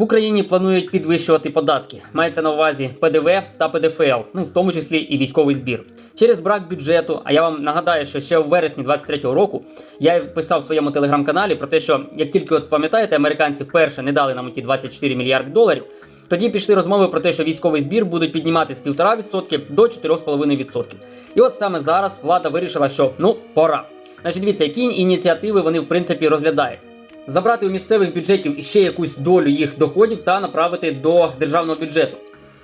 В Україні планують підвищувати податки. Мається на увазі ПДВ та ПДФЛ, ну в тому числі і військовий збір. Через брак бюджету. А я вам нагадаю, що ще в вересні 23-го року я писав в своєму телеграм-каналі про те, що як тільки от пам'ятаєте, американці вперше не дали нам ті 24 мільярди доларів. Тоді пішли розмови про те, що військовий збір будуть піднімати з 1,5% до 4,5%. І от саме зараз влада вирішила, що ну пора. Значить, дивіться, які ініціативи вони в принципі розглядають. Забрати у місцевих бюджетів ще якусь долю їх доходів та направити до державного бюджету.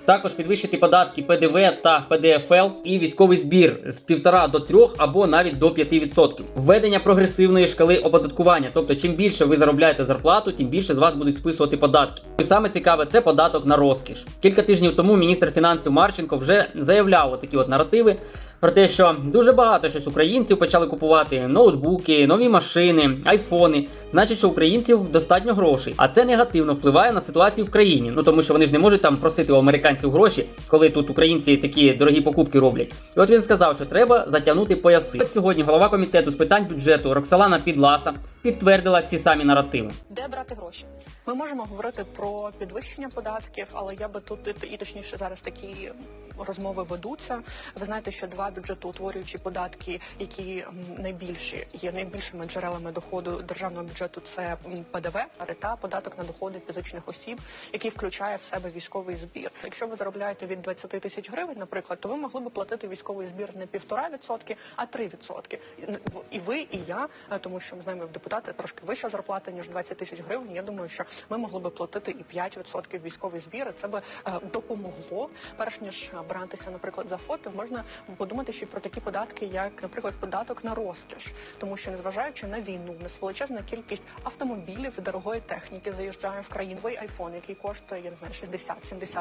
Також підвищити податки ПДВ та ПДФЛ і військовий збір з 1,5 до 3 або навіть до 5%. Введення прогресивної шкали оподаткування. Тобто, чим більше ви заробляєте зарплату, тим більше з вас будуть списувати податки. І саме цікаве це податок на розкіш. Кілька тижнів тому міністр фінансів Марченко вже заявляв такі от наративи про те, що дуже багато щось українців почали купувати ноутбуки, нові машини, айфони. Значить, що українців достатньо грошей, а це негативно впливає на ситуацію в країні. Ну тому що вони ж не можуть там просити у американців гроші, коли тут українці такі дорогі покупки роблять. І от він сказав, що треба затягнути пояси. От сьогодні голова комітету з питань бюджету Роксалана Підласа підтвердила ці самі наративи. Де брати гроші? Ми можемо говорити про підвищення податків, але я би тут і точніше зараз такі розмови ведуться. Ви знаєте, що два бюджетоутворюючі податки, які найбільші є найбільшими джерелами доходу державного бюджету, це ПДВ, РЕТА, податок на доходи фізичних осіб, який включає в себе військовий збір. Якщо ви заробляєте від 20 тисяч гривень, наприклад, то ви могли би платити військовий збір не півтора відсотки, а 3 відсотки. І ви, і я, е, тому що ми знаємо, в депутати трошки вища зарплата ніж 20 тисяч гривень. Я думаю, що ми могли би платити і 5% військовий збір. і Це би е, допомогло. Перш ніж е, братися, наприклад, за фото, можна подумати ще про такі податки, як, наприклад, податок на розкіш, тому що незважаючи на війну, в нас величезна кількість автомобілів і дорогої техніки заїжджає в країну. Твій айфон, який коштує я не знаю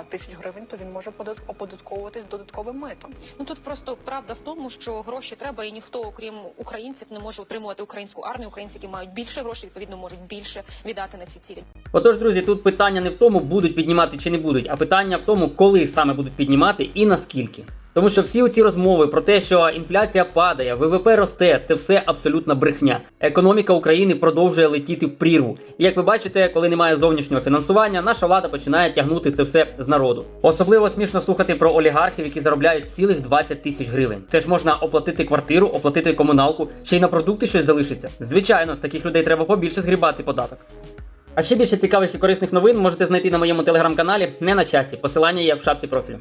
60-70 тисяч гривень, то він може подат- оподатковуватись додатковим митом. Ну тут просто правда в тому, що гроші треба, і ніхто, окрім українців, не може утримувати українську армію. Українці, які мають більше грошей, відповідно можуть більше віддати на ці цілі. Отож, друзі, тут питання не в тому, будуть піднімати чи не будуть, а питання в тому, коли саме будуть піднімати і наскільки. Тому що всі ці розмови про те, що інфляція падає, ВВП росте, це все абсолютна брехня. Економіка України продовжує летіти в прірву. І як ви бачите, коли немає зовнішнього фінансування, наша влада починає тягнути це все з народу. Особливо смішно слухати про олігархів, які заробляють цілих 20 тисяч гривень. Це ж можна оплатити квартиру, оплатити комуналку, ще й на продукти щось залишиться. Звичайно, з таких людей треба побільше згрібати податок. А ще більше цікавих і корисних новин можете знайти на моєму телеграм-каналі не на часі. Посилання є в шапці профілю.